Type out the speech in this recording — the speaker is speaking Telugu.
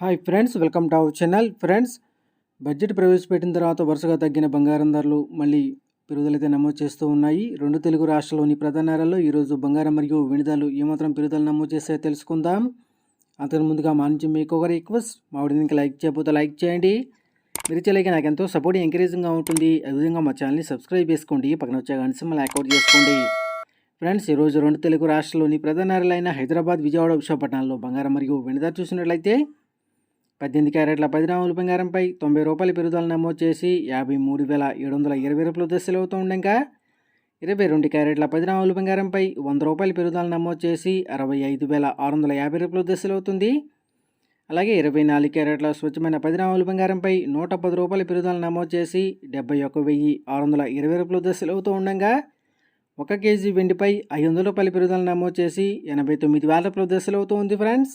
Hi friends welcome to our channel. Friends budget ప్రవేశపెట్టిన తర్వాత వరుసగా తగ్గిన బంగారం ధరలు మళ్ళీ పెరుగుదలైతే నమోదు చేస్తూ ఉన్నాయి. రెండు తెలుగు రాష్ట్రాల్లోని ప్రధాన నగరాల్లో ఈరోజు బంగారం మరియు వెనుదలు ఏమాత్రం పెరుగుదల నమోదు చేస్తాయో తెలుసుకుందాం. అంతకు ముందుగా మా నుంచి మీకు ఒక రిక్వెస్ట్ మా వీడియోకి లైక్ చేయకపోతే లైక్ చేయండి. మీరు చేయలేక నాకు ఎంతో సపోర్ట్ ఎంకరేజింగ్గా ఉంటుంది. అదేవిధంగా మా ఛానల్ని సబ్స్క్రైబ్ చేసుకోండి. పక్కన వచ్చే గంట మళ్ళీ అవుట్ చేసుకోండి. ఫ్రెండ్స్ ఈరోజు రెండు తెలుగు రాష్ట్రాల్లోని ప్రధాన నగరాలైన హైదరాబాద్ విజయవాడ విశాఖపట్నంలో బంగారం మరియు వెనుదల చూసినట్లయితే పద్దెనిమిది క్యారెట్ల పది గ్రాముల బంగారంపై తొంభై రూపాయల పెరుగుదల నమోదు చేసి యాభై మూడు వేల ఏడు వందల ఇరవై రూపాయలు దశలు అవుతూ ఉండగా ఇరవై రెండు క్యారెట్ల పది గ్రాముల బంగారంపై వంద రూపాయల పెరుగుదల నమోదు చేసి అరవై ఐదు వేల ఆరు వందల యాభై రూపాయలు దశలు అవుతుంది. అలాగే ఇరవై నాలుగు క్యారెట్ల స్వచ్ఛమైన పది గ్రాముల బంగారంపై నూట పది రూపాయల పెరుగుదల నమోదు చేసి డెబ్బై ఒక వెయ్యి ఆరు వందల ఇరవై రూపాయలు దశలు అవుతూ ఉండగా ఒక కేజీ వెండిపై ఐదు వందల రూపాయల పెరుగుదల నమోదు చేసి ఎనభై తొమ్మిది వేల రూపాయల దశలు అవుతూ ఉంది ఫ్రెండ్స్.